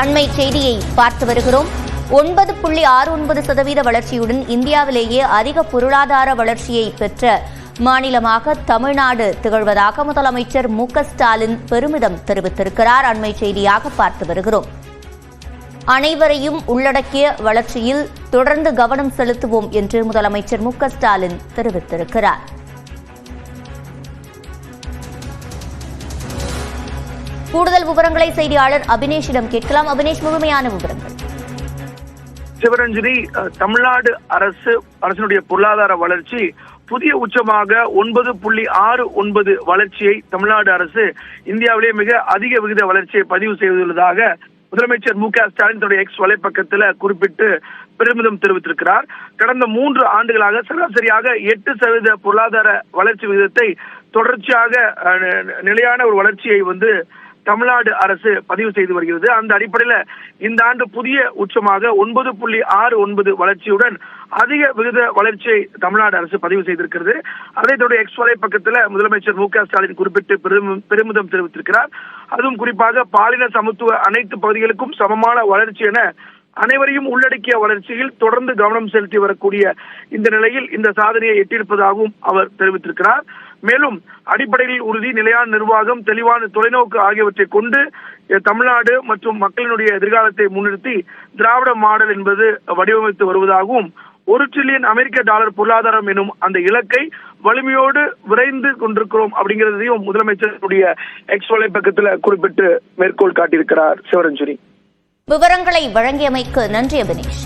அண்மை செய்தியை பார்த்து வருகிறோம். ஒன்பது புள்ளி ஆறு ஒன்பது சதவீத வளர்ச்சியுடன் இந்தியாவிலேயே அதிக பொருளாதார வளர்ச்சியை பெற்ற மாநிலமாக தமிழ்நாடு திகழ்வதாக முதலமைச்சர் மு ஸ்டாலின் பெருமிதம் தெரிவித்திருக்கிறார். அண்மை செய்தியாக பார்த்து வருகிறோம். அனைவரையும் உள்ளடக்கிய வளர்ச்சியில் தொடர்ந்து கவனம் செலுத்துவோம் என்று முதலமைச்சர் மு ஸ்டாலின் தெரிவித்திருக்கிறார். கூடுதல் விவரங்களை செய்தியாளர் அபினேஷிடம் கேட்கலாம். அபினேஷ் முழுமையான விவரங்கள். சிவரஞ்சனி தமிழ்நாடு அரசு அரசினுடைய பொருளாதார வளர்ச்சி புதிய உச்சமாக ஒன்பது புள்ளி ஆறு ஒன்பது வளர்ச்சியை தமிழ்நாடு அரசு இந்தியாவிலேயே மிக அதிக விகித வளர்ச்சியை பதிவு செய்துள்ளதாக முதலமைச்சர் மு க ஸ்டாலின் தன்னுடைய எக்ஸ் வலைப்பக்கத்தில் குறிப்பிட்டு பெருமிதம் தெரிவித்திருக்கிறார். கடந்த மூன்று ஆண்டுகளாக சராசரியாக எட்டு சதவீத பொருளாதார வளர்ச்சி விகிதத்தை தொடர்ச்சியாக நிலையான ஒரு வளர்ச்சியை வந்து தமிழ்நாடு அரசு பதிவு செய்து வருகிறது. அந்த அடிப்படையில் இந்த ஆண்டு புதிய உச்சமாக ஒன்பது புள்ளி ஆறு ஒன்பது வளர்ச்சியுடன் அதிக விகித வளர்ச்சியை தமிழ்நாடு அரசு பதிவு செய்திருக்கிறது. அதை தொடர்ந்து எக்ஸ் வலை பக்கத்தில் முதலமைச்சர் மு க ஸ்டாலின் குறிப்பிட்டு பெரும- பெருமிதம் தெரிவித்திருக்கிறார். அதுவும் குறிப்பாக பாலின சமத்துவ அனைத்து பகுதிகளுக்கும் சமமான வளர்ச்சி என அனைவரையும் உள்ளடக்கிய வளர்ச்சியில் தொடர்ந்து கவனம் செலுத்தி வரக்கூடிய இந்த நிலையில் இந்த சாதனையை எட்டியிருப்பதாகவும் அவர் தெரிவித்திருக்கிறார். மேலும் அடிப்படையில் உறுதி நிலையான நிர்வாகம் தெளிவான தொலைநோக்கு ஆகியவற்றை கொண்டு தமிழ்நாடு மற்றும் மக்களினுடைய எதிர்காலத்தை முன்னிறுத்தி திராவிட மாடல் என்பது வடிவமைத்து வருவதாகவும் ஒரு டிரில்லியன் அமெரிக்க டாலர் பொருளாதாரம் எனும் அந்த இலக்கை வலிமையோடு விரைந்து கொண்டிருக்கிறோம் அப்படிங்கிறதையும் முதலமைச்சருடைய எக்ஸ் வலைப்பக்கத்தில் குறிப்பிட்டு மேற்கோள் காட்டியிருக்கிறார் சிவரஞ்சனி விவரங்களை வழங்கியமைக்கு நன்றி அபினேஷ்.